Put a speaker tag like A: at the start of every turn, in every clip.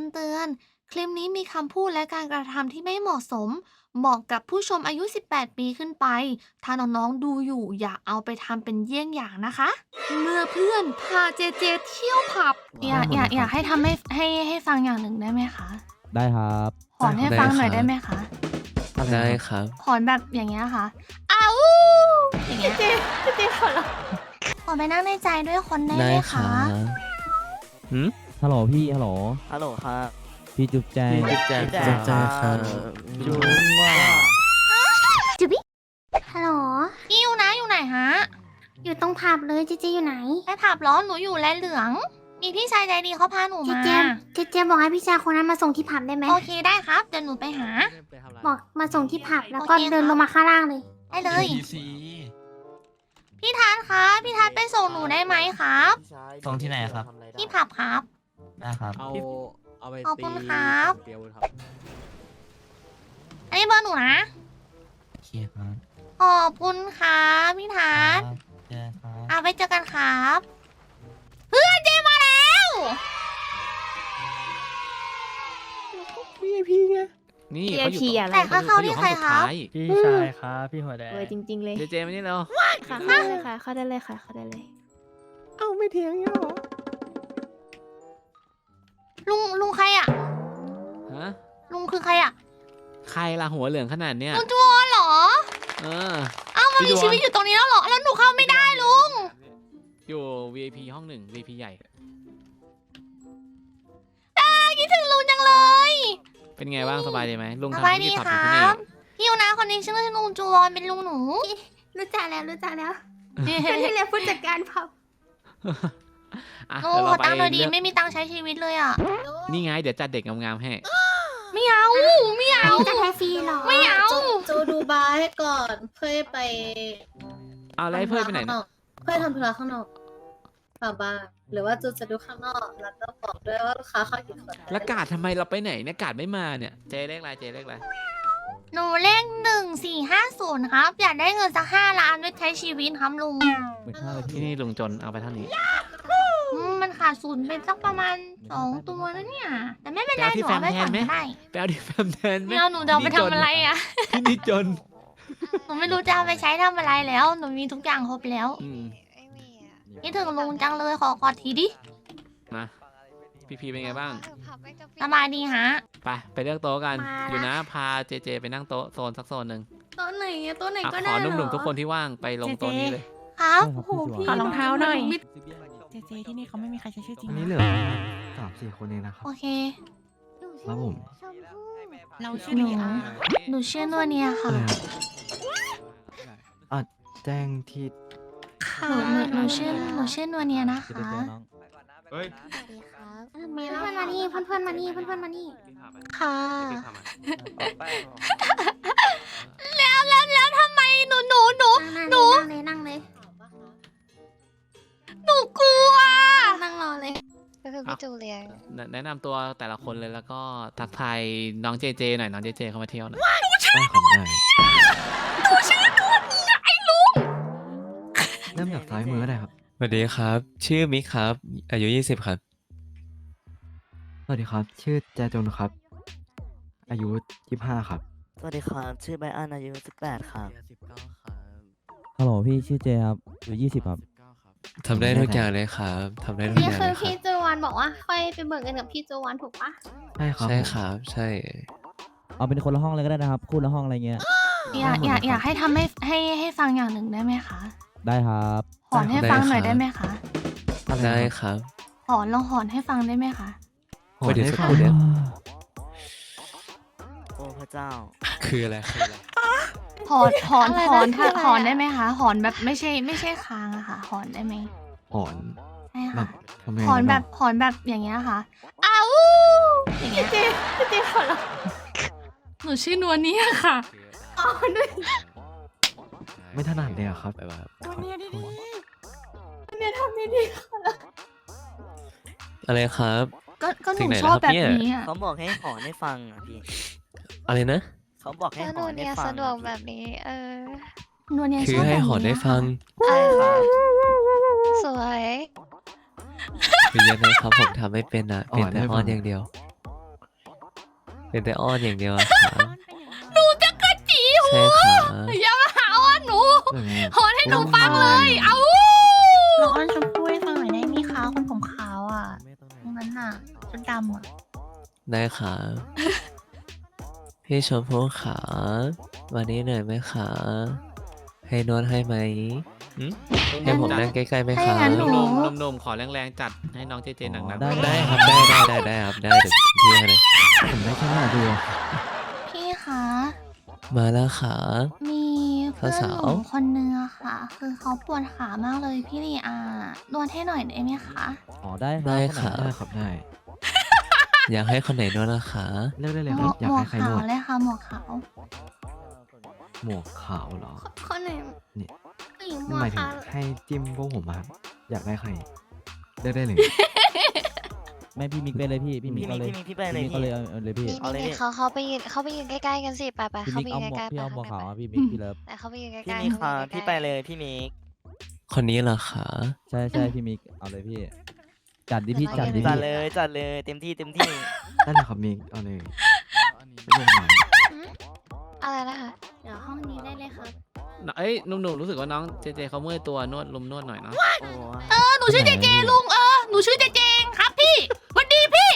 A: ำเตือน คลิปนี้มีคำพูดและการกระทำที่ไม่เหมาะสม เหมาะกับผู้ชมอายุ 18 ปีขึ้นไป ถ้าน้องๆดูอยู่อย่าเอาไปทำเป็นเยี่ยงอย่างนะคะ เมื่อเพื่อนพาเจเจเที่ยวผับ อยากอยากอยากให้ทำให้ให้ให้ฟังอย่างหนึ่งได้ไหมคะ
B: ได้ครับ
A: ขอนให้ฟังหน่อย
C: ได้
A: ได้
C: ครับ
A: ไหมคะ
C: ได้ครับ
A: ขอนแบบอย่างเงี้ยค่ะอ้าวอย่างเงี้ยเจเจเจขอร้องขอไปนั่งในใจด้วยคนได้
C: ได้
A: ไหม
C: ครั
A: คะ
C: บหืม
B: ฮัลโหลพี่ฮัลโหล
D: ฮัลโหลครับ
B: พี่จุ๊บแจง
D: พี่แจ๊ค
C: จุ๊บแจ๊คครับ
D: จุ๊บว่า
E: ฮัลโหล
A: พี่อยู่นะอยู่ไหนฮะ
E: อยู่ตรงผับเลยเจเจอยู่ไหน
A: ไปผับร้อนหนูอยู่แลเหลือง มีพี่ชายใจดีเขาพาหนู
E: เจ
A: มา
E: เจเจเจบอกให้พี่ชายคนนั้นมาส่งที่ผับได้ไหม
A: โอเคได้ครับเดี๋ยวหนูไปหา
E: บอกมาส่งที่ผับแล้วก็
A: โอเคครับ
E: เดินลงมาข้างล่างเลย
A: ได้เลย พี่ทานครับพี่ทานไปส่งหนูได้ไหมครับ
D: ส่งที่ไหนครับ
A: ที่ผับครับ
D: นะครับ
F: เอาเอาไป
A: ขอบคุณ
F: ตี
A: ครับ
F: เกลียวครับ
A: อันนี้เบอร์หนูนะ
D: โอเคครับ
A: ขอบคุณครับพี่ทาน
D: เจอครับ
A: เอาไปเจอกันครับ เพื่อนเจมาแล้ว
C: นี่เขาอยู่
G: VIP อะไร
A: แต่ค่าเข้าที่ใครครับ
F: พี่ชายครับพี่หัวแดง
G: เออจริง ๆ เลย
C: เจเจมานี่แล้ว
G: ค่ะเข้าได้เลยค่ะเข้าได้เลยค่ะเข้าได้เลย
F: เอ้าไม่เถียงยังหรอ
A: ลุงลุงใครอะ
C: ฮะ
A: ลุงคือใครอะ
C: ใครล่ะหัวเหลืองขนาดเนี้ย
A: ลุงจวนเหรอ
C: เออ
A: เอ้ามัน
C: พี่
A: มี
C: จวน
A: ชีวิตอยู่ตรงนี้แล้วเหรอ แล้วหนูเข้าไม่ได้ลุง
C: อยู่ VIP ห้องหนึ่ง VIP ใหญ่
A: คิดถึงลุงจังเลย
C: เป็นไงบ้างสบายดีไหมลุง
A: ส
C: ทำ
A: บาย
C: ที่
A: ดี
C: ผับ
A: ค
C: อยู่
A: รั
C: ที่นี่
A: บพี่ยูนะคนนี้ชื่อลุงจวนเป็นลุงหนู
E: รู้จักแล้วรู้จักแล้ว
A: เฮ้
E: เป็นที่เรียกผู้จัดการผับ
C: อะ
A: โอ้
C: เดี๋ยว
A: ข
C: เรา
A: อ
C: ไป
A: ตังค์หน่อยดี
C: เลือก
A: ไม่มีตังค์ใช้ชีวิตเลยอะ
C: นี่ไง เดี๋ยวจัดเด็กงามๆให้
A: ไม่เอา ไม่เอา
E: นี่จะแท้ฟรีเหรอ
A: ไม่เอา
H: จูดูบาร์ให้ก่อนเพื่อไป
C: เอาแล้วให้เพื่อนไปไหน
H: ทำธุ
C: เนี่ย
H: ระข้างอกเพื่อทำธุระข้างนอกกลับบ้านหรือว่าจูจะดูข้างนอกแล้วก็บอกด้วยว่าลูกค้าเข้ากี่คน
C: แล้วกาดทำไมเราไปไหนเนี่ยกาดไม่มาเนี่ยเจเลขอะไรเจเลขอะไร
A: หนูเลขหนึ่งสี่ห้าศูนย์ครับ อยากได้เงินสักห้าล้านไว้ใช้ชีวิตครับลุง
B: หมื่นห้าเลย
C: ที่นี่ลุงจนเอาไปเท่านี้
A: อืมมันขาดศูนย์เป็นสักประมาณสองตัวนะเนี่ย แต่ไม่เป็นไร
C: ไปเอาที่
A: หนูเอาไป
C: แฟมแท
A: ก่อนน
C: ไหม
A: ก็ได้
C: ไปเอาที่แฟมแทนไหม
A: ไม่เอาหนูจะเอาไปทำอะไรอะ
C: ที่นี่จน
A: หนูไม่รู้จะเอาไปใช้ทำอะไรแล้ว หนูมีทุกอย่างครบแล้ว
C: อืม
A: คิดถึงลุงจังเลยขอกอดทีดิ
C: มาพี่พีเป็นไงบ้าง
A: สบายดีฮะ
C: ไปไปเลือกโต๊ะกัน
E: มาละ
C: อยู่นะพาเจเจไปนั่งโต๊ะโซนสักโซนหนึ่ง
H: โต๊ะไหนอะโต๊ะไหน
C: อะ
H: ก็
C: ข
H: ได้
C: อ
H: เห
C: ห
H: รอ
C: นุ่มๆทุกคนที่ว่างไปลงโต๊ะนี้เลย
A: ครับ
B: โอ้โหพี่
G: ขอรองเท้าหน่อย
I: เจเจที่นี่เขาไม่มีใครใช้ชื่อจริง
D: อัน
I: นะ
D: นี้เหลือสามสี่คนเองนะครับ
A: โอเค
D: ครับผม
I: เราชื่อลีอา
A: หนูชื่อนัวเนียค่ะ
D: อะไรครับอะแจ้งที่
A: หนูหนูหนูชื่อหนูชื่อนัวเนียนะ
B: จะได้
A: คะ
B: เจอน้อง
E: สวัสดีครับมีเพื่อนๆมานี่เพื่อนๆมานี่เพื่อนๆมานี่
A: ค่ะแล้ แนะ
C: แนะนำตัวแต่ละคนเลยแล้วก็ทักทายน้องเจเจหน่อยน้องเจเจเข้ามาเที่ยวหน่อย
D: ได้ครับได้หนูชื่อตัวนี้ไอ้ลุงเริ่มจากซ้ายมือก็ได้ครับ
C: สวัสดีครับ ชื่อมิกครับ อายุ 20 ครับ
D: สวัสดีครับ ชื่อแจจนครับ อายุยี่ห้าครับ
J: สวัสดีครับ ชื่อไบอันอายุ18ครับ
B: ฮัลโหลพี่ชื่อเจครับอยู่ยี่สิบครับ
C: ทำได้ทุกอย่างเลยครับ ทำได้ทุก
E: นี่
C: อย่าง
E: คื
C: เล
E: อย
C: ครั
E: พี่
C: บ
E: จู วันบอกว่าค่อยไปเบิกเงินกับพี่จูวันถูกปะ
D: ใช่ครับ
C: ใช่
D: ผม
C: ครับใช่
B: เอาเป็นคนละห้องเลยก็ได้นะครับ คู่ละห้องอะไรเงี้ย
A: อยากอยากอยากให้ทำให้ให้ให้ฟังอย่างหนึ่งได้ไหมคะ
B: ได้ครับ
A: หอนให้ฟังหน่อย
C: ได้
A: ได้
C: ครับ
A: ไหมคะ
D: อะไร
C: ได้
D: ครับ
C: ครับ
A: หอนลองหอนให้ฟังได้ไหมคะ
D: ขอ
C: เดี๋ยว
D: ได้
C: สัก
D: ฟั
C: ครู่
D: ง
C: เดี๋ยว
J: โอ้พระเจ้า
C: คืออะไรคืออะไร
A: หอนหอน
E: อะไรนะ
A: หอนถ้า
E: คืออะไร
A: หอน
E: อะ
A: ได้ไหมคะหอนแบบไม่ใช่ไม่ใช่ค้างอะค่ะหอนได้ไหม
D: หอน
A: ใช่
D: แบ
A: ค่ะ
D: บทำไง
A: หอนแบบะหอนแบบอย่างเงี้ยค่ะอ้าวอย่างเงี้ย
E: เจเจขอร้อง
A: หนูชื่อนวลเนี่ยค่ะ
E: อ๋อด้วย
D: ไม่ถนัดเลยอะครับ
C: ไปว่าครับ
D: ขอโทษ
E: เนี่ยทำไม่ดี
C: อะไรครับ
A: ก็ก็ห
C: ถึ
A: นู
C: งไหน
A: ชอบ
C: แล้ว
A: แบ
C: ครับ
A: บ
C: เนี่ย
A: นี้อะ
J: เขาบอกให้หอนให้ฟังอะพี่
C: อะไรนะ
J: เขาบอกให้
K: ถ้า
J: ห
K: หนู
J: อนให้
K: เนี่ย
J: ฟัง
K: สะดวก
J: อะ
K: แบบนี้ เออ
A: นวลเนี่ย
C: คื
A: ช
C: อ
A: อบ
C: ให้
A: แบบ
C: หอนได้
A: นี้
C: ฟัง
K: ใช่ค่ะสวย
C: คือยังไงครับผมทำไม่เป็นอะ เป็นแต่อ้อนอย่างเดียว
L: เป็นแต่อ้อนอย่างเดียวอะครับ
A: หนูจะกระจี
L: ใช่ค่ะ
A: อย่ามาหาอ้อนหนู
L: เรื่องไง
A: หอนให้หนูฟังเลย เอา
I: น้องอ้อนชมพู่ให้ฟังหน่อยได้ไหมคะคนผมขาวอะตรงนั้นน่ะชุดดำอะ
L: ได้ค่ะพี่ชมพู่ขา วันนี้เหนื่อยไหมคะให้นวดให้ไหมหึ ให้ผมนั่งใกล้ๆไหม
A: ถ้าอ
L: คะ
A: ย่างนั้นหนู
C: หนุ่มๆขอแรงๆจัดให้น้องเจเจหนักๆ
D: ได้
L: ได้ครับได้ได้ได้ได้ครับได้เดี๋ยวพี่ให้เลย
D: ผมได้แค่หน้าดูอะ
A: พี่คะ
L: มาแล้วค่ะ
A: มีเพื่อน
L: สา
A: ห
L: ว
A: นู
L: ๆ
A: คนนึงอะค่ะ คือเขาปวดขามากเลยพี่ลีอานวดให้หน่อยได้ไหมคะ
D: อ๋อได้รับ
L: ได้
D: นหน
L: ค่ะ
D: ได้ครับได้
L: อยากให้คนไหนนวดนะคะ
D: เลือกได้เลย
A: หม
D: ครั
A: ว
D: บ
A: ก
D: อยา
A: ห
D: ก
A: มว
D: ให้
A: ก
D: ใคร
A: ขานว
D: วด
A: เลยค่ะหมวกขาว
D: หมวกขาวเหรอ
A: คนไหน
D: นี่
A: ผู้ห ญิงหม
D: นี่
A: ว
D: ห
A: ก
D: มายถึง
A: ขาว
D: ให้จิ้มพวกผมอะครับอยากได้ใครเลือกได้เลย
M: ไม่พี่มิกไปเลยพี่พี่มิ
J: พี่
M: ก
J: มิ
M: เอา
J: ก
M: เลย
J: พี่มิกพี่ไปเลย
M: มิก
J: พี่
M: เอาเลยเอาเอาเลยพี่
K: นี่
J: เอาเลย
K: นี่
J: พี่
K: เขาเขาไปยืนเขาไปยืนใกล้ๆกันสิไปไป
M: พี่
K: เขา
M: มิก
K: ไปยื
M: เอา
K: น
M: หมว
K: ใก
M: ก
K: ล้ๆ
M: พี่เอาหมวก
K: ไป
M: ขาว
K: ไป
M: อะพี่มิกพี่เลิฟ
K: แต่เขาไปยืนใกล้ๆ
J: พี่มิก
K: เขา
J: ค่ะ
K: ยืนใกล้ๆ
J: พี่ไปเลยพี่มิก
L: คนนี้เหรอคะ
M: ใช่ใช่พี่มิกเอาเลยพี่ จัดดิพี่จัดดิ
J: จัด
M: พี่
J: เลยจัดเลยเต็มที่เต็มที่
D: ได้เลยครับมิกเอาเลยเลือกหน่อย
K: อะไรนะคะ
N: เดี๋ยวห้องนี้ได้เลยครับ
C: เอ้ยหนุ่มๆรู้สึกว่าน้องเจเจเขาเมื่อยตัวนวดลุมนวดหน่อยเนาะ
J: โอ้
A: เออหนูชื่อเจเจลุงเออหนูชื่อเจเจเองครับพี่สวัสดีพี่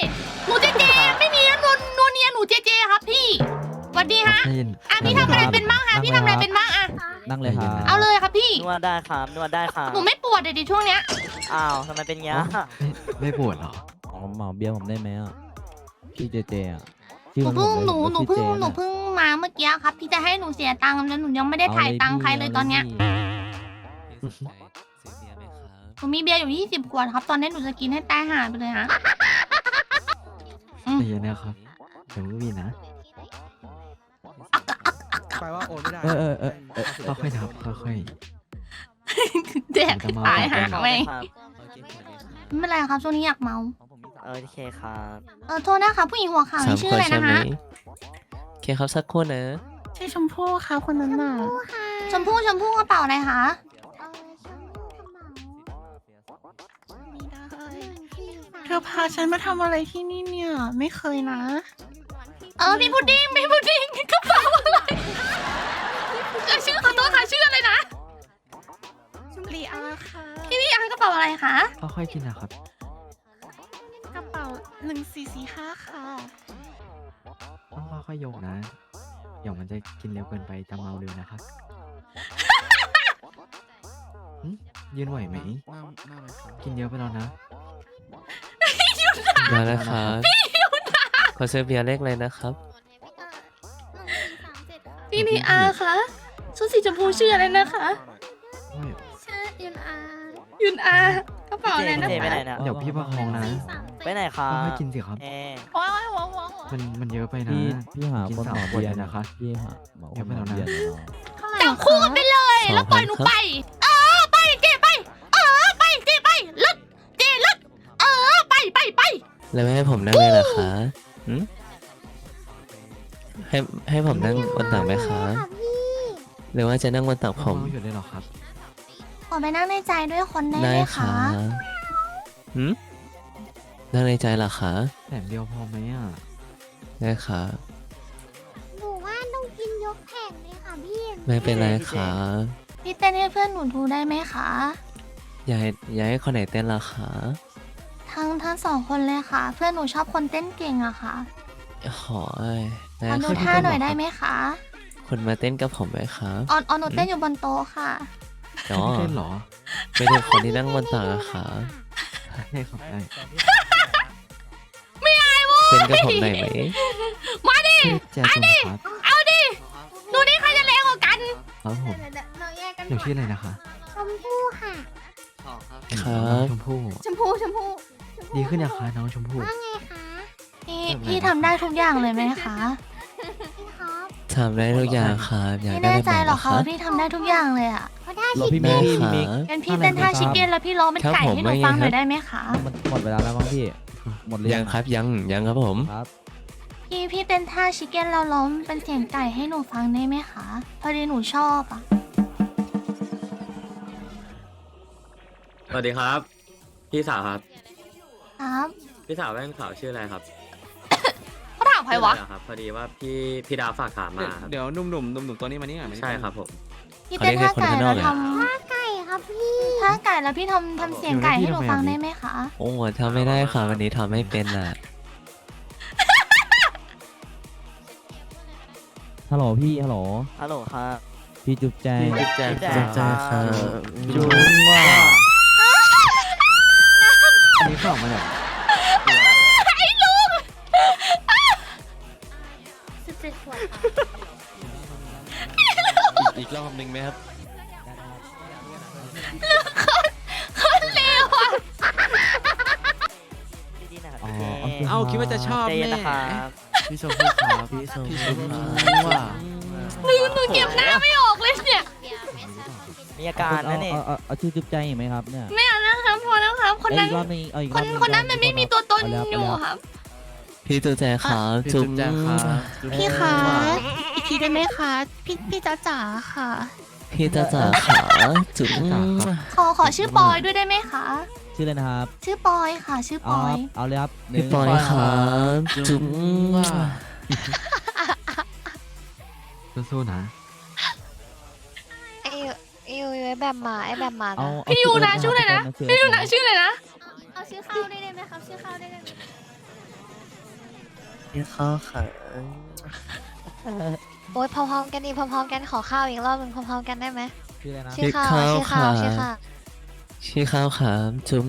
A: หนูเจเจไม่มีนวลนวลเนียหนูเจเจครับพี่สวัสดีฮะ
D: ได้ยิน
A: อะพี่ทำอะไรเป็นบ้างฮะพี่ทำอะไรเป็นบ้างอะ
M: นั่งเลยครับ
A: เอาเลยครับพี่
J: นวดได้ครับนวดได้ครับ
A: หนูไม่ปวดเลยดิช่วงเนี้ย
J: อ้าวทำไมเป็นงี้
D: ไม่ไม่ปวดเหรอ
M: อ๋อเหมาเบียร์ผมได้ไหมอะพี่เจเจอะ
A: หนูเพิ่งหนูหนูเพิ่ง
M: ชื่อ
A: หนูเพิ่ง มาเมื่อกี้ครับพี่จะให้หนูเสียตังค์แล้วหนูยังไม่ได้ถ่ายตังค์ใครเลยตอนเนี้ย
L: พี่สนใจซื้อเบียร์ไหมครับ
A: หนูมีเบียร์อยู่ 20 ขวดครับ ตอนนี้หนูจะกินให้ตายห่าไปเลยฮะอืม
D: ใจเย็นนะครับเดี๋ยวก็มีนะ
O: ไปว่าโอนไม่ได้
M: เออเออเออเออ
D: ค่อยๆนะครับค่อย
A: แดกให้ตายห่า
J: ครับ
A: แม่ง
J: ครับ
L: โอเคขอเลยครับ
A: ไม่เป็นไรครับช่วงนี้อยากเมา
J: โอเคครับ
A: เออโทษนะคะผู้หญิงหัวขาว
L: สาม
A: นี่ชื่อ
L: คน
A: อะไร
L: ใช่
A: นะ
L: ไหม
A: คะ
L: โอ เคครับสักครู่นะ
I: ใช่ชมพู่ค่ะคนนั้นน่ะ
A: ชมพู่ชมพู่กระเป๋าอะไรคะ
N: เออช่างกระเหมา
I: ไม่ได้
N: หนึ่งสี่สาม
I: เธอพาฉันมาทำอะไรที่นี่เนี่ย ไม่เคยนะ
A: เออพี่พุดดิ้งพี่พุดดิ้งกระเป๋าอะไรเออชื่อขอโทษค่ะชื่ออะไรนะ
I: ลีอาค่ะ
A: พี่นี่อันกระเป๋าอะไรคะ
D: ๆค่อยๆกินนะครับ
I: กระเป๋าหนึ่งสี่สี่ห้าค่ะ
D: ต้อง ค่อยๆยกนะเดี๋ยวมันจะกินเร็วเกินไปจะเมาเร็วนะครับหึยืนไหวไหมกินเยอะไปแล้วนะ
L: มาแล้วครับขอซื้อเบียร์เล็กเลยนะครับ
N: หนึ่งสี่สามเจ็ดค่ะ
A: พี่นี่อาคะชุดสีชมพูชื่ออะไรนะคะ
D: ไม่
N: ชื่อยุนอา
A: ยุนอากระเป๋าอะไรนะ
J: เจไป
A: คะ
J: ไหนนะ
D: เดี๋ยวพี่ประคองนะ
N: สี่สามเจ็ด
J: ไปไหนครับ
D: ค่อยๆกินสิครับ
J: เอ๊ะ
I: ว้าวว้าวว้าว
D: มันมันเยอะไปนะ
M: พี่พี่หา
D: กิน
M: คน
D: สาม
M: เหมา
D: ขวด
M: เบีย
D: เล
M: ร์
D: ยนะคะ
M: พี่หาเหมาค
D: เดี๋ย
M: น
D: ว
M: เห
D: ไป
M: มา
D: แล้วนะ
M: เบียร์หน่อย
A: จับคู่กันไปเลย
L: สอง
A: แล้วปล่อยหนู
L: พันครับ
A: ไป เออไปเจไป เออไปเจไปลึดเจลึดเออไปไปไป
L: แล้วไม่ให้ผมนั่งเลยเหรอคะหึให้ให้ผมนั่งบนตักไหมคะ
N: ค่ะพี่
L: หรือว่าจะนั่งบนตักผม
D: เมาอยู่เลยเหรอครับ
A: ขอไปนั่งในใจด้วยคนได้
L: ได้
A: ไหม
L: ค่ะ
A: คะ
L: หืมนั่งในใจเหรอคะ
D: แถมเดียวพอไหมอะ
L: ได้ค่ะ
N: หนูว่าต้องกินยกแผงเลยค่ะพี่
L: ไม่เป็นไรค่ะ
A: พี่เต้นให้เพื่อนหนูดูได้ไหมคะ
L: อยากให้อยากให้คนไหนเต้นล่ะคะ
A: ทั้งทั้งสองคนเลยค่ะ เพื่อนหนูชอบคนเต้นเก่งอะค่ะ
L: ขอได้
A: ขอดู
L: ค่ะ
A: ท่าหน่อยได้ไหมคะ
L: คุณมาเต้นกับผมไหมครับ
A: ออนออนหนูเต้นอยู่บนโต๊ะค่ะ
L: อ๋อ
D: เต้นเหรอ
L: ไม่ได้คนที่นั่งบนตักอะค่ะ
D: ได้ครับได้
L: เต้นกับผมหน่อยไหม
A: มาดิ
D: ชื่อแจซุนครับ
A: เอาดิดูดิใครจะแรงกว่ากัน
D: ครับผม
N: เดี๋ยวเดี๋ยวเราแยกกัน
D: หนูชื่ออะไรนะคะ
N: ชมพู่ค่ะ
L: ครับ
D: น้องชมพู่
N: ชมพู่ชมพู่ชมพู่
D: ดีขึ้นยังคะน้องชมพู่
N: ว่าไงคะ
A: พี่พี่ทำได้ทุกอย่างเลยไหมคะ
N: พี่ครับ
L: ทำได้ทุกอย่างครับอยาก
A: พี่
L: ได้
A: แน่
L: อะไร
A: ใจ
L: บอก
A: เหรอ
L: นะ
A: คะ
L: คะ
A: ว่าพี่ทำได้ทุกอย่างเลยอะ
N: เขาได้
M: รอ
N: คิด
M: พี่มิ
L: ได้
M: กพี่
L: ค่ะ
M: มิก
A: งั้นพี่เต้นท่าชิคเก้นแล้วพี่ร้องเป็น
L: ครับ
A: ไก่
L: ผม
A: ให้หนู
L: ว่าไง
A: ฟังหน่อย
L: ครับ
A: ได้ไหมคะ
M: มันหมดเวลาแล้วมั้งพี่ หมดเลย
L: ยังครับยังยังครับผม
M: ครับ
A: พี่พี่เต้นท่าชิคเก้นแล้วร้องเป็นเสียงไก่ให้หนูฟังได้ไหมคะ พอดีหนูชอบอะ
O: สวัสดีครับ พี่สาวครับ
A: ครับ
O: พี่สาวแว่นขาวชื่ออะไรครับ
A: เขาถามามใครวะ
O: ครับพอดีว่าพี่พี่ดาวฝากถามมาครับ
C: เดี๋ยวหนุ่มๆหนุ่มๆตัวนี้มานี่ก่อนมานี่
O: ใช่ครับผม
A: พี่เต้นท่าไก่แล้วท
N: ถ้าไก่ครับพี่ำ
A: ท่าไก่แล้วพี่ทำทำเสียงไก่ให้หนูฟังได้ไหมคะ
L: โอ้โหทำไม่ได้ค่ะ วันนี้ทำไม่เป็นอะ
M: ฮัลโหลพี่ ฮัลโหล
J: ฮัลโหลครับ
M: พี่จุ๊บแจง
J: จุ๊บแจง
L: จุ๊บแจงครับ
M: จุ๊บว่า
D: อันนี้เขาออกมาจาก
N: สิบเจ็ดขวบ
L: อีกรอบหนึ่งไหมครับ
A: เค
M: เอา
C: คิดว่าจะชอบ
J: ใจเย็น
C: แน่
J: นะครับ
L: พี่ชมพู่ครับพี่ชมพู่ว่า
A: หนูหนูเก็บหน้าไม่ออกเลยเนี่ย
J: มีอาการนะเนี่ย
M: เอาเอาเอาชื่อจุ๊บแจงอีกไหมครับเนี่ย
A: ไม่เอาแล้วครับพอแล้วครับ คน
M: เอา
A: นั้
M: อี
A: น
M: กรอบหนึงเอาอีก
A: ค
M: รอนบหง
A: คนนั้นมันไม่มีตัวตน
M: เาแล้ว
A: อยู่
M: เาแล้ว
A: ครับ
L: พี่จุ๊บแจงครับจุ๊บ
I: พี่คะ อีกทีได้ไหมคะ พี่พี่จ๋าจ๋าค่ะ
L: พี่จ้าจ๋าขาจุ๊บ
A: ขอขอชื่อปอยด้วยได้ไหมคะ
M: ชื่ออะไรนะครับ
A: ชื่อปอยค่ะ ชื่อป
M: เอา
A: อย
M: เอาเลยครับห
L: พี่
M: นึ่ง
L: ปอยครับจุ๊บ
D: สู้ๆนะ
K: ไอ้ไอ้ยูไอ้แบบหมาไอ้แบบหมา
M: เอา
K: นะ
M: เอา
A: พี่ยูนะชื่ออะไรนะ
M: ชื่อ
A: พี่ยูนะชื่ออะไรนะ
N: เอาชื่อเข้าได้ไหมครับชื่อเข้าได้ไหม
L: พี่ข้าวขา
K: โอ๊ยพร้อมๆกันดิพร้อมๆกันขอข้าวอีกรอบหนึงพร้อมๆกันได้ไหม
M: ชื่ออะไรนะ
K: ชื่อข้าวชื่อข้าวชื่อข้าว
L: ชื่อข้าวขาจุ๊บ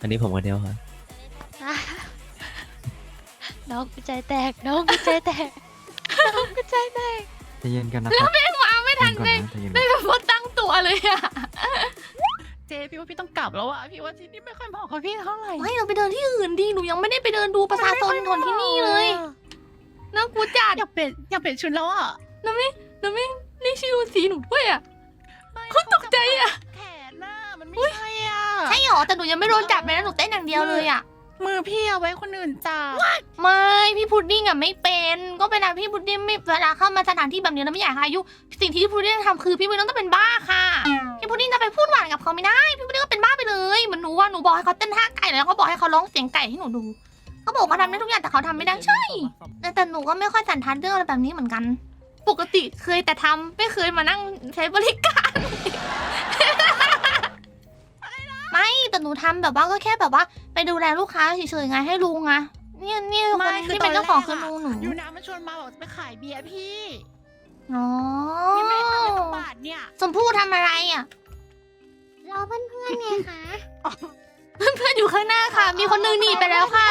L: อันนี้ผมคนเดียวครับ
K: อะน้องกูใจแตก น้องกูใจแตก น้องกูใจแตก
D: ใจเย็นกันนะครับ
A: แม่งมาไม่ทัน
D: ก่อน
A: เลย
D: นะใจเย็น
A: ได้แบบว่าตั้งตัวเลยอะ
I: เจพี่ว่าพี่ต้องกลับแล้วอะพี่ว่าที่นี่ไม่ค่อยเหมาะกับพี่เท่าไหร่
A: ให้เราไปเดินที่อื่นดีหนูยังไม่ได้ไปเดินดูประชาชนทนที่นี่เลยน่ากลัวจัด
I: อยากเปลี่ยนอยากเปลี่ยนชุดแล้วอะ
A: น้ำไม่น้ำไม่นี่ชื่อสีหนูด้วยอะ
I: ไม่
A: เขาตกใจอะ
I: แขนน่ะมันไม่ใช่อะ
A: ใช่หรอแต่หนูยังไม่โดนจับเลยนะหนูเต้นอย่างเดียวเลยอะ
I: มือพี่เอาไว้คนอื่นจับ
A: ไม่พี่พุดดิ้งอะไม่เป็นก็เวลาพี่พุดดิ้งไม่เวลาเข้ามาสถานที่แบบนี้แล้วไม่อยากให้อายุ สิ่งที่พี่พุดดิ้งทำคือพี่พุดดิ้งต้องเป็นบ้าค่ะพี่พุดดิ้งจะไปพูดหวานกับเขาไม่ได้พี่พุดดิ้งก็เป็นบ้าไปเลยเหมือนหนูว่าหนูบอกให้เขาเต้นท่าไก่แล้วก็บอกให้เขาร้องเสียงไก่ให้หนูดูเขาบอกว่าทำได้ทุกอย่างแต่เขาทำไม่ได้ใช่แต่แต่หนูก็ไม่ค่อยสันทัดเรื่องอะไรแบบนี้เหมือนกัน ปกติเคยแต่ทำไม่เคยมานั่งใช้บริการ ไม่แต่หนูทำแบบว่าก็แค่แบบว่า ไปดูแลลูกค้าเฉยๆไงให้ลุงไงเนี่ยเนี่ยคน
I: ไม่คือ
A: ที่เป็น
I: ตอน
A: เจ้าของ
I: แรก
A: คือ
I: อะ
A: ลุงหนู
I: ยูน้ำมันชวนมาบอกจะไปขายเบียร์พี่
A: อ๋อ
I: ยังไม่ได้ตังค์เลยสักบาทเนี่ย
A: สมพู่ทำอะไรอะ
N: รอเพื่อนๆไงคะ
A: เพื่อนอยู่ข้างหน้าค่ะ มีคนนึงหนีไปแล้วค่ะ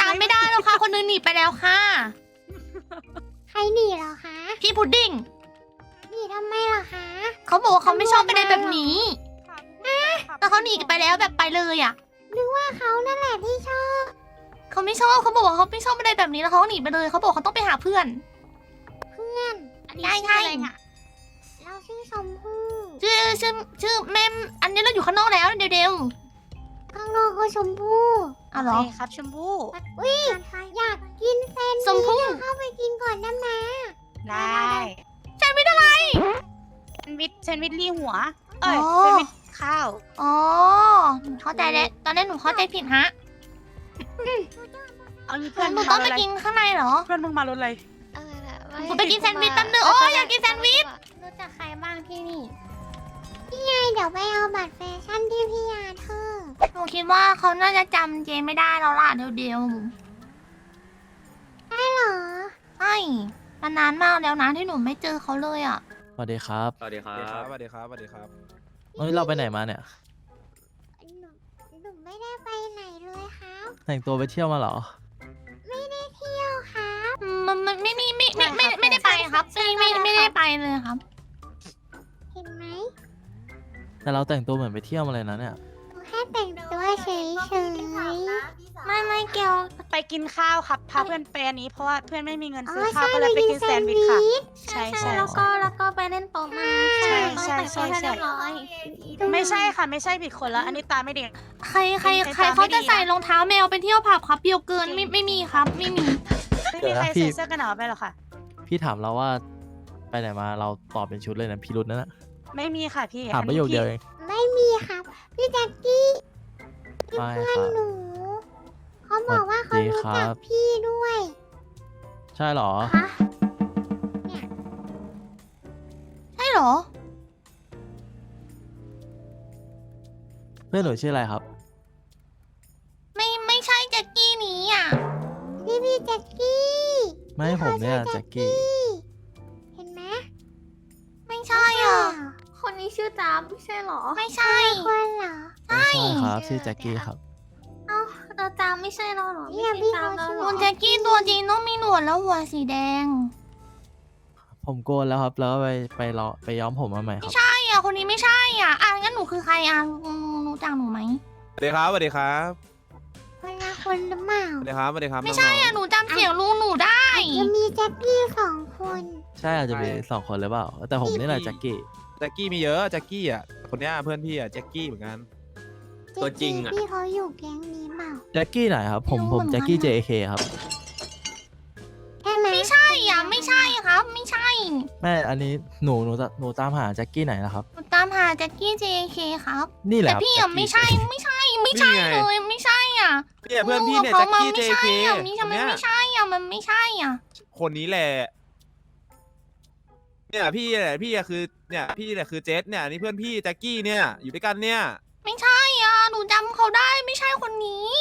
A: ตามไม่ได้แล้วค่ะ คนนึงหนีไปแล้วค่ะ
N: ใครหนีเหรอคะ
A: พี่พุดดิ้ง
N: หนีทำไมเหรอคะ
A: เขาบอกว่าเขาไม่ชอบไปในแบบนี้แต่ เขาหนีไปแล้วแบบไปเลยอะ
N: นึกว่าเขานั่นแหละที่ชอบ
A: เขาไม่ชอบเขาบอกว่าเขาไม่ชอบอะไรแบบนี้แล้วเขาก็หนีไปเลยเขาบอกเขาต้องไปหาเพื่อน
N: เพื่อนอันนี้
A: ใช่
N: ชื่ออะไร
A: ใช่
N: อะ เราชื่อชมพู่
A: ชื่อชื่อชื่อแม่มอันนี้เราอยู่ข้างนอกแล้วเดี๋ยวเดี๋ยว
N: ข้างนอกก็ชมพู่
A: ๆเอาเหรอ
I: ครับชมพู่
N: อุ้ยอยากกินเซน
A: ชมพู่
N: เดี๋ยวเข้าไปกินก่อนได้ไหม
I: ได้
A: แซนด์วิชอะไร
I: แซนด์วิชแซนด์วิชลี่หัว เอ้ย
A: อ๋อ
I: แซนด์วิช ข้าว
A: อ๋อหนูเข้าใจแล้ว ตอนแรกหนูเข้าใจผิดฮะ
I: เอาเพื่อน
A: หนู
I: มึง
A: ต้
I: มา
A: อง
I: ร
A: ไป
I: ถอะไร
A: กินข้างในเหรอ
I: เพื่อนมึงมารถอะไร
K: อะไรนะ
A: หนูไปกินแซนด์วิชแป๊บนึงโอ้ยอยากกินแซนด์วิช
N: รู้จักใครบ้างที่นี่ พี่ยายเดี๋ยวไปเอาบัตรแฟชั่นที่พี่ยาเธอ
A: หนูคิดว่าเขาน่าจะจำเจไม่ได้แล้วล่ะเดี๋ยวเดียว
N: ได้เหรอ
A: ใช่มันนานมากแล้วนะที่หนูไม่เจอเขาเลยอะ
L: สวัสดีครับ
O: สวัสดีครั
M: สวัสดี
O: บ
M: ครับสวัสดีครับสวัสดีครับ
L: เฮ้ยเราไปไหนมาเนี่ย
N: หนูหนูไม่ได้ไปไหนเลยครับ
L: แต่งตัวไปเที่ยวมาเหรอ
N: ไม่ได้เที่ยวครับ
A: อืมมันมันไม่มีไม่ไม่ไม่ไม่ได้ไปครับไม่ไม่ไม่ได้ไปเลยครับ
N: เห็นไหม
L: แต่เราแต่งตัวเหมือนไปเที่ยวมาเลยนะเนี่ย
N: หนู แค่แต่งตัวเฉยๆ
A: ไม่ไม่เกี่ยว
I: ไปกินข้าวครับพาเพื่อนไปอันนี้เพราะว่าเพื่อนไม่มีเงิน
N: อ๋
I: ซื้อ
N: อ
I: ข้าว
N: ใช่
I: ก็เลยไปกิน
N: ไปกิน
I: แซนด์วิชค่ะ
N: แซนด์วิช
I: ใช่
A: ใช่
I: ใช่
A: แล้วก็แล้วก็ไปเล่นโต๊ะมา
I: ใช่
A: ต้อง
I: ใช่
A: แต่งตัวให้
I: ใช่
A: เรียบร้อย
I: ไม่ใช่ค่ะไม่ใช่ผิดคนแล้ว อันนี้ตาไม่ดี
A: ใครใคร
I: ใคร
A: ใคร
I: ตาม
A: เขา
I: ไม่ดี
A: จะ
I: อะ
A: ใส่รองเท้าแมวไปเที่ยวผับครับเบียวเกินไม่ไม่มีครับไม่มี
I: ไม่มีใคร
L: พี่
I: ใส่เสื้อกันหนาวไปหรอกค่ะ
L: พี่ถามเราว่า ไปไหนมาเราตอบเป็นชุดเลยนะพี่รุธนั่นนะ
I: ไม่มีค่ะพี่
L: ถามประโยคเดียวเอง
N: ไม่มีครับ พี่แจ็คกี้พี่
L: ไม่
N: เพื่อน
L: ครับ
N: หนู เขาบอกว่าเขารู้
L: สวัสดีครั
N: จัก
L: บ
N: พี่ด้วย
M: ใช่เหรอ
N: ฮะ
A: ใช่เหรอ
M: เพื่อนหนูชื่ออะไรครับ
A: ไม่ไม่ใช่แจ็คกี้นี้อะ
N: พี่พี่แจ็คกี้
M: ไม่ให้ผมเนี่ยแจ็คกี้
E: จามไม่ใช่เหรอ
A: ไม่ใช่
N: คนเหรอ
M: ไม่ใช่ครับชื่อแจ็คกี้ครับ
E: เอ้าเราจามไม่ใช่เราเหรอ
N: เนี่
E: ไม่
N: ยพี่
E: ใช่จามเรา
N: เขาชื่อ
E: เหร
A: คุ
E: อ
A: ณแจ็คกี้ตัวจริงต้องมีหนวดแล้วหัวสีแดง
M: ผมโกนแล้วครับ แล้วก็ไปไปรอไปย้อมผมมาใหม่ครับ
A: ใช่อะคนนี้ไม่ใช่อะอะงั้นหนูคือใครอะอืมรู้จักหนูไหม
P: สวัสดีครับสวัสดีครับ
N: คนละคนหรือเปล่า
P: สวัสดีครับสวัสดีครับ
A: ไม่ใช่
P: น้
A: อะ
P: ง
A: หนูจำเสียงลุงหนูได้
N: จะมีแจ็คกี้สองคน
M: ใช่อาจจะมีสองคนหรือเปล่า แต่ผมนี่แหละแจ็คกี้
P: ๆ แจ็คกี้มีเยอะแจ็คกี้อะคนเนี้ยเพื่อนพี่อะแจ็คกี้เหมือนกัน
O: ตัวจริงอะ
N: พี่เขาอยู่แก๊งนี้เปล่า
M: แจ็คกี้ไหนครับ ผมผมแจ็คกี้ JK ครับ
N: ใช่ไหม
A: ไม่ใช่อะไม่ใช่ครับ ไม่ใช่
M: แม่อันนี้หนูหนูจะหนูตามหาแจ็คกี้ไหนนะครับ
A: หนูตามหาแจ็คกี้ JK ครับ
M: นี่แห
A: แต่
M: ละครับ
A: พี่อะ
M: แจ็คกี้
A: ไม่ใช่ ไม่ใช่ ไม่ใช่
P: นี่ไง
A: เลย ไม่ใช่อะ
P: เนี่ยเพื่อนพี่เนี่ย
A: ขา
P: แจ็ค
A: มา
P: กี้
A: ไม่
P: JK
A: ใช่อะมี
P: ค
A: ทำ
P: น
A: ไม
P: เนี้ย
A: ไม่ใช่อะมันไม่ใช่อะ
P: คนนี้แหละ เนี่ยพี่แหละพี่อะคือเนี่ยพี่แหละคือเจสเนี่ยนี่เพื่อนพี่แจ็คกี้เนี่ยอยู่ด้วยกันเนี่ย
A: ไม่ใช่อะหนูจำเขาได้ไม่ใช่คนนี้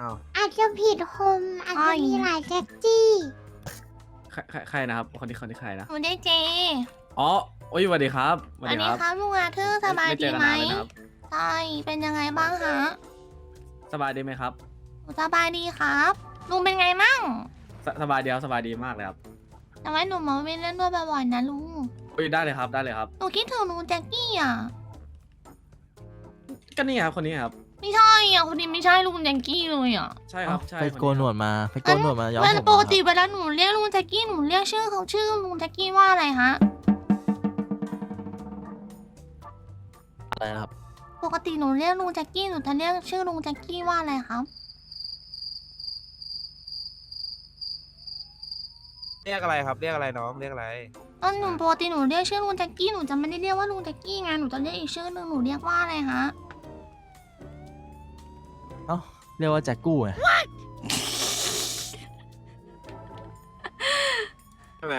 P: อ้าว
N: อาจจะผิดคมอาจจะมีหลายแจ็คกี้
C: ใครใครใครนะครับคนที่คนที่ใครนะ
A: หนูได้เจ
C: อ๋อโอ้ยสวัสดีครับส
A: ส
C: วัส
A: วัส
C: ดี
A: ดี
C: ครับ
A: ครับลุงอาเธอร์สบาย
C: ไม่เจ
A: ดี
C: อกัน
A: ไหม
C: นานเลยนะครับ
A: ใช่เป็นยังไงบ้างฮะ
C: สบายดีไหมครับ
A: หนูสบายดีครับลุงเป็นไงมั่ง
C: สสบายดีครับสบายดีมากเลยครับ
A: ทำไมหนูมาวิ่งเล่นด้วยบ่อยๆนะลุง
C: โอ้ยได้เลยครับได้เลยครับ
A: หนูคิดถึงลุงแจ็คกี้อะ
C: ก็นี่ครับคนนี้ครับ
A: ไม่ใช่อะคนนี้ไม่ใช่ลุงแจ็คกี้เลยอะ
C: ใช่ครับใช่
M: ไป
C: ค
M: โกนหนวดมาไปโกนหนวดมาย้อม
A: เว
M: ผม
A: ลา
M: มา
A: ปกติ
M: ครับ
A: เวลาหนูเรียกลุงแจ็คกี้หนูเรียกชื่อเขาชื่อลุงแจ็คกี้ว่าอะไรฮะ
M: อะไรนะครับ
A: ปกติหนูเรียกลุงแจ็คกี้หนูจะเรียกชื่อลุงแจ็คกี้ว่าอะไรครับ
P: เรียกอะไรครับเรียกอะไรน้องเรียกอะไร
A: ตอนหนูปกติหนูเรียกชื่อลุงแจ็คกี้หนูจะไม่ได้เรียกว่าลุงแจ็คกี้ไงหนูจะเรียกอีกชื่อหนึ่งหนูเรียกว่าอะไรฮะ
M: เอ้าเรียกว่าแจ็คกู้ไง
P: ใช่ไหม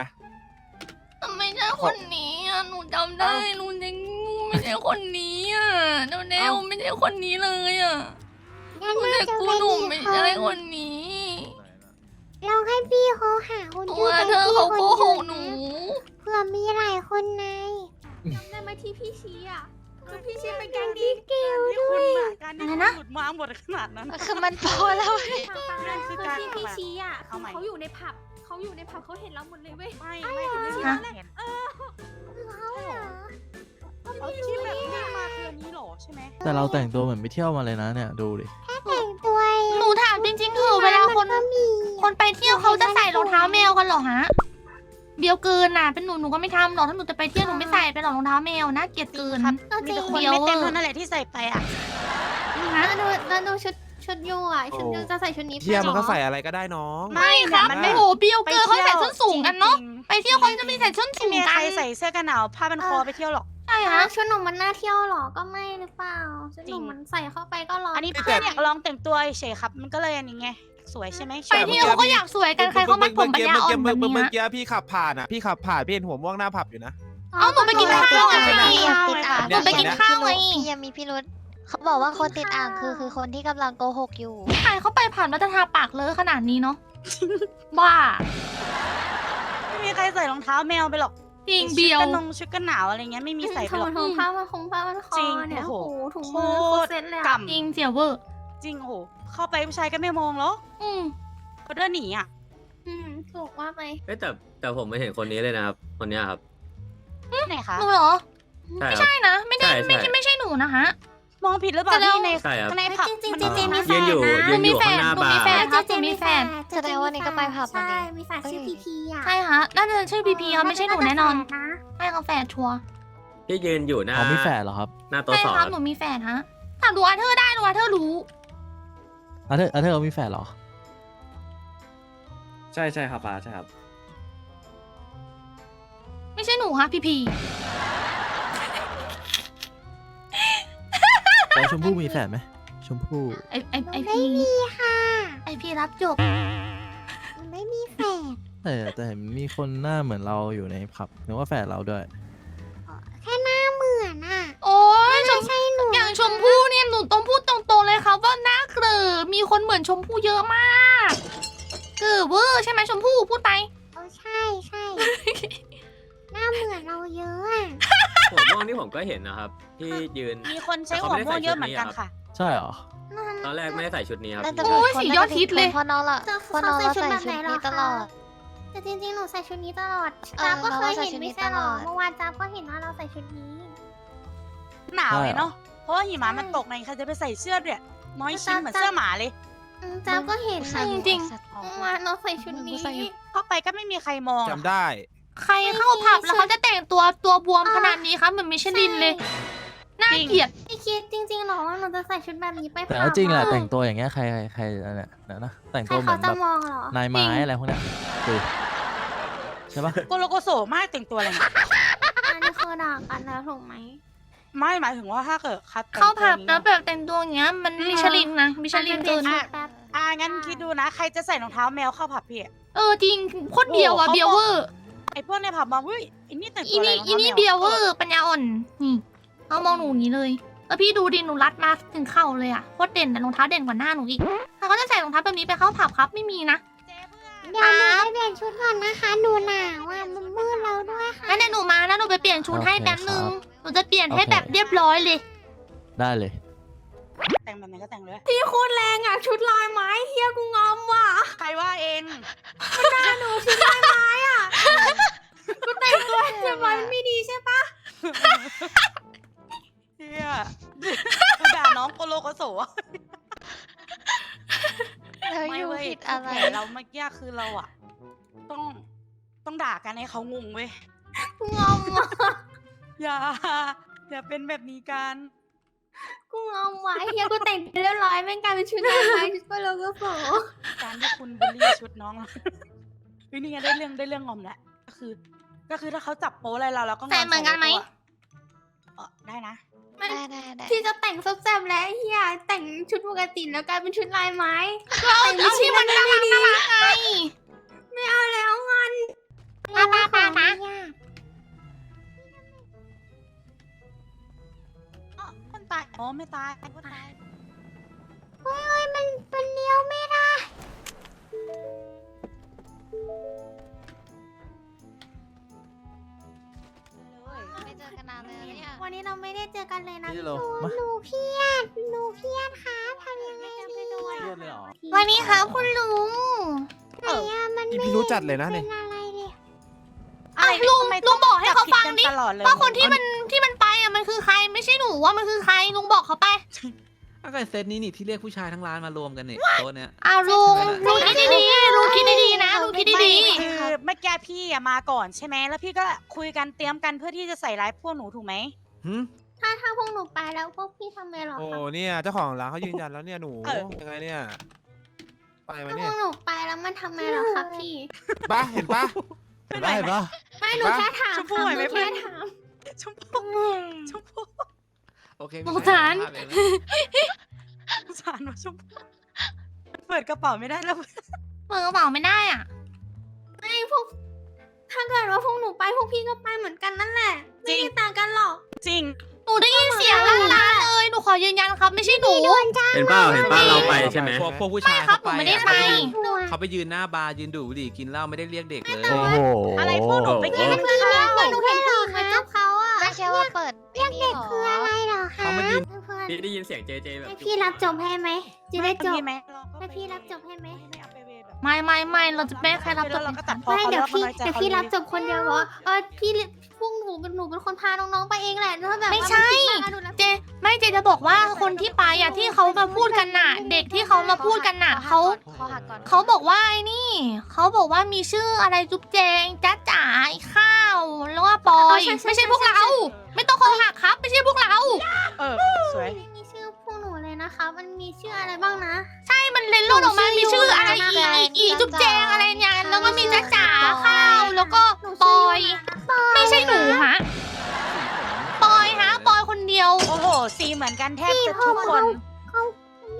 A: ไม่ใช่คนนี้อะหนูจำได้ลุงแจ็คกี้ไม่ใช่คนนี้อะเดี๋ยวแนวไม่ใช่คนนี้เลยอะ
N: งั้น
A: ลุง
N: น่า
A: แจ็ค
N: จะ
A: กี้
N: เป็น
A: หนู
N: อีก
A: ไม่
N: ค
A: ใช่
N: น
A: คนนี้
N: ลองให้พี่เขาหาคน
A: ตั
N: ชื่
A: ว
N: อแจ็ค
A: เธอ
N: กี้
A: เขา
N: คน
A: โกห
N: อื่
A: ก
N: น
A: หนู
N: เผื่อมีหลายคนใน
E: จำได้ไหมที่พี่ชี้อะคือพี่ชี้เป็น
N: แก๊
E: แก๊
N: ง
E: ง
N: ดี
E: ดี
N: เกลด้วย
Q: การ
A: อะไรนะ
Q: หลุดมาหมดขนาดนั้น
K: คือมันพอแล้ว
E: ทางฟังนั่นคือ
Q: คือการ
E: ที่พี่ชี้อะ
Q: เอา
E: คือ
Q: ใหม่
E: เขาอยู่ในผับเขาอยู่ในผับเขาเห็นเราหมดเลยเว้ย
Q: ไม่ไม่คือไม่
A: ฮะ
Q: เห็น
N: เขาเหรอ
Q: เอาที่แบบนี้มาคืออันนี้เหรอใช่ไหม
M: แต่เราแต่งตัวเหมือนไปเที่ยวมาเลยนะเนี่ยดูดิ
N: แต่งตัวเอง
A: หนูถามจริงๆเถอะเวลาคน
N: ก็มี
A: คนไปเที่ยวเขาจะใส่รองเท้าแมวกันเหรอฮะ เบียวเกินน่ะ เป็นหนูหนูก็ไม่ทำหรอกถ้าหนูจะไปเที่ยวหนูไม่ใส่ไปหรอกรองเท้าแมวนะเกลียดเกิน
K: ครับ
E: ก็จริง
K: คนไม่เต็มเท่านั้นแหละที่ใส่ไปอะ
E: แล้วดูแล้วดูชุดชุดยูอะชุดยูจะใส่ชุดนี้ไป
P: เที่ยวมันก็
E: หรอ
P: ใส่อะไรก็ได้น้อง
A: ไม่ครับ
Q: มัน
A: โอ้
Q: ไม่
A: โหเบียว
Q: ไป
A: เกินเขา
Q: เที่ยว
A: ใส่ส้นสูงกันเนาะ
Q: จริงๆ
A: ไปเที่ยวเขาจะมีใส่ส้น
Q: ไม่
A: สูง
Q: มี
A: กั
Q: ใคร
A: น
Q: ใส่เสื้อกันหนาวผ้าพันคอไปเที่ยวหรอก
A: ใช่
E: อะ
A: ฮะ
E: ชุดหนุ่มมันน่าเที่ยวหรอ ก็ไม่หรือเปล่า ชุดหนุ่ม
Q: จริง
E: มันใส่เข้าไปก็ร้อน
Q: อันนี้
P: แต่
Q: เพื่อนอยากลองแต่งตัวเฉยๆครับ มันก็เลยอันนี้ไง สวยใช่ไหม
A: ไปเที่ยวเขาก็อยากสวยกันใครเขามัดผมปัญญาอ่อนแบบ
P: เมื่
A: นี้
P: อ
A: ฮะ
P: กี้พี่ขับผ่านอะพี่ขับผ่านพี่เห็นหัวม่วงหน้าผับอยู่นะ
A: เอาหนูไปกินข้าวกัน
K: ไม่
A: สิ
K: มีติดอ่าง
A: หนูไปกินข้าวไง
K: พี่ยังมีพี่รุธเขาบอกว่าคนติดอ่างคือคือคนที่กำลังโกหกอยู่
A: ใครเขาไปผ่านมาจะทาปากเลอะขนาดนี้เนาะบ้า
Q: ไม่มีใครใส่รองเท้าแมวไปหรอก
A: จริงเบียว
Q: ชุดกันนงชุดกันหนาวอะไรเงี้ยไม่มีใส่ไปหรอก
E: ถุงผ้ามันคงผ้ามันคอ
Q: จริง
E: เนี่ย
Q: โอ้
E: โอ้
Q: โห
E: โหถุงมือ
Q: โค
E: โค
Q: ตร
E: ตรเซ็ตเลย
Q: ก
E: อะ
A: จริงเสียเวอร์
Q: จริงโอ้โห เข้าไปผู้ชายก็ไม่มองหรอก
A: อืม
Q: เขาเดินหนีอะ
E: อืมถูกว่าไป
O: เอ้ยแต่แต่ผมไม่เห็นคนนี้เลยนะครับ คนเนี้ยครับ
Q: ไหนคะ
A: หนูเหรอ
O: ใช่
A: ไม่
O: ครับ
A: ใช่นะ ไม่ได้
O: ใช่
A: ไม่
O: ใช่
A: ใช่ไม่ใช่หนูนะฮะ
Q: มองผิดหรือเปล่า
A: แต่เรา
Q: พี่ใน
O: ใช่ครับ
Q: ในผับ
E: จริงๆ
Q: มัน
E: จริงๆมี แฟ
O: ยืนอยู่
E: นะ
O: ยืนอยู่ข้างหน้า
A: หนู
O: บา
A: มี
O: ร์
A: แฟนครับหนูมีแฟน
K: แสดงว่านี่ก็ไปผับมาดิ
E: ใช่ มีแฟนชื่อ
K: เอ้ย
E: พีพีอะ
A: ใช่ฮะน่าจะชื่อพีพีครับไม่ใช่หนูแน่นอน
E: นะ
A: ใช่กาแฟชัวร์
O: ที่ยืนอยู่หน้า
M: อ๋อมีแฝดเหรอครับ
O: หน้าโต๊ะ
A: ใช่
O: สอง
A: ค
O: ค
A: รั
O: รั
A: บบหนูมีแฟนฮะถามดูอาเธอร์ได้ดูอาเธอร์รู้
M: อาเธอร์อาเธอร์เขามีแฝดเหรอ
C: ใช่ใช่ครับป้าใช่ครับ
A: ไม่ใช่หนูฮะพีพี
M: แล้วชมพู่มีแฝดไหมชมพู่
A: ไอไอไอ
N: ไม่
A: พี
N: มีค่ะ
A: ไอพีรับจบ
N: มันไม่มีแฝด
M: แต่แต่เห็นมีคนหน้าเหมือนเราอยู่ในผับนึกว่าแฟนเราด้วย
N: แค่หน้าเหมือนอะ
A: โอ้ยชม
N: ใช่หนู
A: อย่างชมพู่เนี่ยหนูต้องพูดตรงๆเลยครับว่าหน้า เกลอมีคนเหมือนชมพู่เยอะมาก เกลอเวอร์ใช่ไหมชมพู่พูดไป
N: เออใช่ใช่ หน้าเหมือนเราเยอะอะ
O: หัวม่วงนี่ผมก็เห็นนะครับ ที่ยืน
Q: มีคนใช้หัวม่วงเยอะเหมือนกันค่ะ
M: ใช่เหรอ
O: ตอนแรกไม่ได้ใส่ชุดนี้ครับ
K: น่าจะ
A: โอ้ย
K: คน
A: สี
K: น่าย
A: อด
K: จะ
A: ฮิตเลย
K: เพราะน้องละ
N: จะ
K: เพราะน้อง
N: ใส่
K: ละ
N: ชุด
K: ใส่
N: แบบ
K: ชุ
N: ไหน
K: ด
N: เหร
K: นี้
N: อ
K: ตลอ
N: คะ
K: ด
N: แต่จริงๆ หนูใส่ชุดนี้ตลอด
K: เออ
N: จ้าบก็
K: น้อง
N: เค
K: ก็
N: ย
K: ใส่
N: เห็น
K: ชุดนี้
N: ไม่ใช่เหรอ
K: ตลอด
N: เมื่อวานจ้าบก็เห็นว่าเราใส่ชุดนี้
Q: หนาว
M: ใช่
Q: เลย
M: เหรอ
Q: เนาะ เพราะว่าหิมะมันตกไงใครจะไปใส่เสื้อด้วย น้อยชิ้นเหมือนเสื้อหมาเลย
N: อืมจ้าบก็เห็น
K: ใส่
N: นะ
A: จริง
Q: อ๋อ
N: เมื่อวานเราใส่ชุดนี้
K: ใส่อยู่
Q: เข้าไปก็ไม่มีใครมองอะ
P: จำได้
A: ใครเข้าผับแล้วเขาจะแต่งตัวตัวบวมขนาดนี้ครับเหมือนมิชลินเลย น่าเกลียด
N: ไม่คิดจริงๆหรอว่าหนูจะใส่ชุดแบบนี้ไป
M: แต่
N: ผับ
M: เอาจริงแหละ
N: อะ
M: แต่งตัวอย่างเงี้ยใครใครใครเนี่ยนะนะแต่ง
N: ใคร
M: ตัวเหมื
N: เขา
M: อน
N: จะ
M: แบบ
N: มองเหรอ
M: นายไม้อะไรพวกเนี้ยดูใช่ปะ
Q: โกโลโกโสมากแต่งตัวอะไรเนี่ย
N: อันนี้คือด่ากันแล้วถูกไหม
Q: ไม่หมายถึงว่าถ้าเกิดคัดแต่ง
A: เข้าผับ
Q: ตัว
A: แล้วแบบแต่งตัวอย่างเงี้ย มันมิชลินนะมิชลินเกิน
N: อะแป๊บ
Q: อ่างั้นคิดดูนะ ใครจะใส่รองเท้าแมวเข้าผับพี่อะ
A: เออจริงโคตรเบียวอะ
Q: โอ้โห
A: เบียวเวอร์
Q: ไอพวกในผับมองเฮ้ยไอันนี้แต่ง
A: อี
Q: ตัวอะไร
A: นี่
Q: รอง
A: อี
Q: เท้า
A: นี่
Q: แมว
A: เบียวเวอร์ปัญญาอ่อนนี่เอามองหนูอย่างนี้เลยเออพี่ดูดิหนูรัดมาถึงเข่าเลยอะโคตรเด่นแต่รองเท้าเด่นกว่าหน้าหนูอีกถ้าเขาจะใส่รองเท้าแบบนี้ไปเข้าผับครับไม่มีนะ
Q: เจ๊เพื่อน
N: เดี๋ยวหนูไปเปลี่ยนชุดก่อนนะคะ หนูหนาวอะมันมืดแล้วด้วยค่ะ
A: งั้นเดี๋ยวหนูมานะหนูไปเปลี่ยนชุดให้แป๊บนึงห นูจะเปลี่ยนให้แบบเรียบร้อยเลย
M: ได้เลย
Q: แต่งแบบไหนก็แต่งเลย
N: พี่โคตรแรงอะ ชุดลายไม้เฮียกูงอมว่ะ
Q: ใครว่าเอง
N: หนูชุดลายไม้อะกูแต่งตัวลายไม้มันไม่ดีใช่ปะ
Q: เฮียกูด่าน้องโกโลโกโสอะ
K: แล้ว
Q: ไม่
K: อยู่
Q: เว้ย
K: ผิดอะไร
Q: แผนเราเมื่อกี้คือเราอะต้องต้องด่ากันให้เขางงเว้ย
N: กูงอมว่ะ
Q: อย่า อย่าเป็นแบบนี้กัน
N: กูงอมว่ะเฮียกูแต่งเรียบร้อยแม่งกลายเป็นชุดลายไม้ชุดก็โลโก้โผ
Q: การที่คุณบูลลี่ชุดน้องเราเฮ้ยนี่ไงได้เรื่องได้เรื่องงอมแล้วก็คือ ก็คือถ้าเขาจับโป๊อะไรเราเราก็ง
A: ใส่เหมือนกันไหม
Q: ใส่ตัวเออได้นะ
K: ได้ได้ได้
N: ที่จะแต่งซบแซมแล้วเฮียแต่งชุดปกติแล้วกลายเป็นชุดลายไม้
A: เอาเอาที่มันน่ารักน่ารักไง
N: ไม่เอาแล้วงอน
A: ป้าป้าป้าป้า
Q: ตาย อ๋อไม่ตายคนตาย
N: เฮ้ยมันมันเลี้ยวไม่ได้
K: ไม่เจอกันนานเลยนะเนี่ย
N: วันนี้เราไม่ได้เจอกันเลยนะ
M: นี่
N: พี่
M: เรา
N: จูน
M: มา
N: หนูเครียดหนูเครียดครับทำยังไงดี
M: เครียดเลยเหรอ
A: วันนี้ครับคุณลุง
N: ไหนอะมัน
P: อี
N: ไม่
P: พี่รู้จัดเลยนะ
N: เป็
P: เนี่ย
N: นอะไรเลย
A: อะลุง
Q: ทำไม
A: ลุงบอกให้เขาฟัง
Q: จับผิ
A: ดิ
Q: กันตลอดเลย
A: ว่าคนที่มันที่ มันไปอะมันคือใครไม่ใช่หนูว่ามันคือใครลุงบอกเขาไป
C: ก็เซตนี้นี่ที่เรียกผู้ชายทั้งร้านมารวมกันเนี่ยโต๊ะเนี้ย
A: อ้าวลุงลุงคิดดีๆลุงคิดดีๆนะลุงคิดดี
Q: ไม่คือเมื่อกี้พี่อะมาก่อนใช่ไหมแล้วพี่ก็คุยกันเตรียมกันเพื่อที่จะใส่ร้ายพวกหนูถูกไหม
C: หึ
N: ถ้าถ้าพวกหนูไปแล้วพวกพี่ทำไงหรอ
P: โอ้
N: คะ
P: เนี่ยเจ้าของร้านเขายืนยันแล้วเนี่ยหนู
Q: เออ
P: ยังไงเนี่ยไปไหม
N: ถ้าพ
P: เนี่
N: วย กหนูไปแล้วมันทำไงหรอคะพี่
P: ปะเห็นปะเห็นปะเห็นปะ
N: ไม่หนูแค่ถาม
Q: ชมพู่
N: ค่ะ
Q: ไหว
N: ห
Q: ไหม
N: นู
Q: เพื่อ
N: แค่
Q: น
N: ถาม
Q: ชมพู่ชมพู่
C: โอเค
A: สงสาร
C: ไม่เป็นไร
Q: สงสารว่าชมพู่เปิดกระเป๋าไม่ได้แล้ว
A: ๆเปิดกระเป๋าไม่ได้อะ
N: ไม่พวก ถ้าเกิดว่าพวกหนูไปพวกพี่ก็ไปเหมือนกันนั่นแหละไม่ได้ต่างกันหรอก
Q: จริง
A: หนูได้ยินเสียงลั่นร้านเลย หนูขอยืนยันครับ ไม่ใช่หนู
O: เห็นเปล่าเห็นเปล่าเราไปใช่ไหม
C: พวกพวกผู้
A: ไม่
C: ชาย
A: ครับ
C: เขา
A: หนู
C: ไป
A: ไม่ได้
C: อะ
A: ไป
C: เขาไปยืนหน้าบาร์ยืนดูดบุหรี่กินเหล้าไม่ได้เรียกเด็กเลย
M: โอ้โห
Q: อะไรพวกหนูไปกิน
N: เพื่อนเรียกว่าหนูเห็นผู้หญิงมาจุ๊บเขาอะ
K: ไม่ ใช่ว่าเปิดเรียกเด็ก
N: คืออะไรเหรอคะ
C: เขามายืน
N: เพื่อน
O: พี่ได้ยินเสียงเจเจแบบ
N: ให้พี่รับจบให้ไหมจะได้จบ
Q: พี่ไหม
N: ให้พี่รับจบให้ไหม
Q: ไม่เอาไปเวแบบ
A: ไม่ไม่ไม่เราจะไม่ให้ใครรับจบ
Q: เราก็ตัดพอ
N: ไม่
Q: เขา
N: เดี๋ยว
Q: แล้วก็
N: พี่
Q: น้อยใจ
N: เดี๋ยว
Q: เขา
N: พี่
Q: เลย
N: รับจบคนเดียวเหรอเออพี่พวกหนูเป็นหนูเป็นคนพาน้องๆไปเองแหละถ้าแบบ
A: ไม่
N: ว่า
A: ใช่
N: นคิดมากอะหนูรับ
A: เจไม่เจจะบอกว่าคนที่ไปอะที่เขามาพูดกันน่ะ เด็กที่เขามาพูดกันน่ะเขา
K: ขอหักก่อน
A: เขาบอกว่าไอ้นี่เขาบอกว่ามีชื่ออะไรจุ๊บแจงจ้าจ๋าไอ้ข้า วแล้วว่าปอยไม่ใช่พวกเราไม่ต้องคอหักครับ ไม่ใช่พวกเรา
Q: เออสวย
N: ไม่มีชื่อพวกหนูเลยนะคะ มันมีชื่ออะไรบ้างนะ
A: ใช่มันเลนโลดออกมา มีชื่ออะไรอีกอีกอีกจุ๊บแจงอะไรเนี่ยแล้วก็มีจ้าจ๋าข้าวแล้วก็ปอย ไม่ใช่หนูฮะปอยฮะปอยคนเดียว
Q: โอ้โห สีเหมือนกันแทบจะทุกคน
N: เขา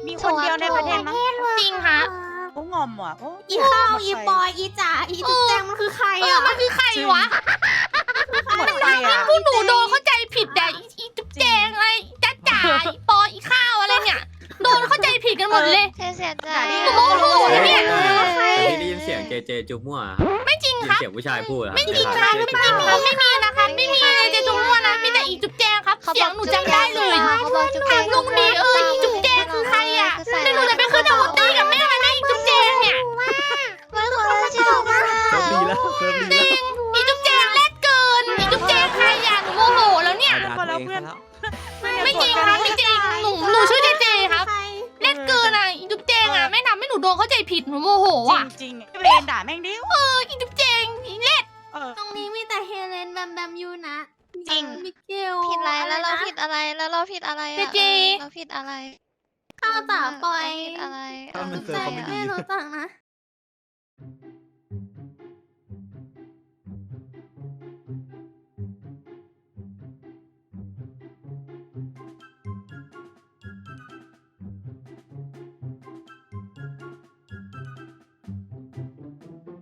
Q: มีคนเดียวในประเทศมั้ง
A: จริงฮะ
Q: ก็งอมว่ะโอ้
N: อีข้าว
Q: หมด
N: อี
Q: ไฟ
N: ปอยอีจ๋าอีจุ๊บแจงมันคือใคร
A: เออ
N: อะ
A: มันคือใครวะ
Q: หมดไฟอะ
A: พวกหนูโดนเข้าใจผิดแต่อีอีจุ๊บแจงอะไรอีจ้าจ๋าอีปออีข้าวอะไรเนี่ยโดนเข้าใจผิดกันหมดเลย
K: เสียเสียใจ
A: หนูโมโหนะเนี่ย
O: แต่ที่ได้ยินเสียงเจเจจุ๊บมั่วครับ
A: ไม่จริง
O: ยิ
A: คนรับ
O: เสียงผู้ชายพูดอะ
A: ไม่จริงครับไม่จริงครับไม่มีนะครับไม่มีเลยเจจุ๊บมั่วนะมีแต่อีจุ๊บแจงครับ
K: เขา
A: เสียงหนูจำได้เลย
K: เขาบอกจุ๊บแจง
A: ลุงดีเอออีจุ๊บแจงคือใครอะแล้วหนูจะไปขึ้นอา
K: อะไรแล้วเราผิดอะไร
A: เจ
K: อะ
A: เจ
K: เราผิดอะไร
N: ข้าวจ๋าปอย
K: เราผิดอะไร
D: ถ้ามันเซิร์ฟ
N: ใจ
D: เขาไม่ดี
N: ไม่รู้จักนะ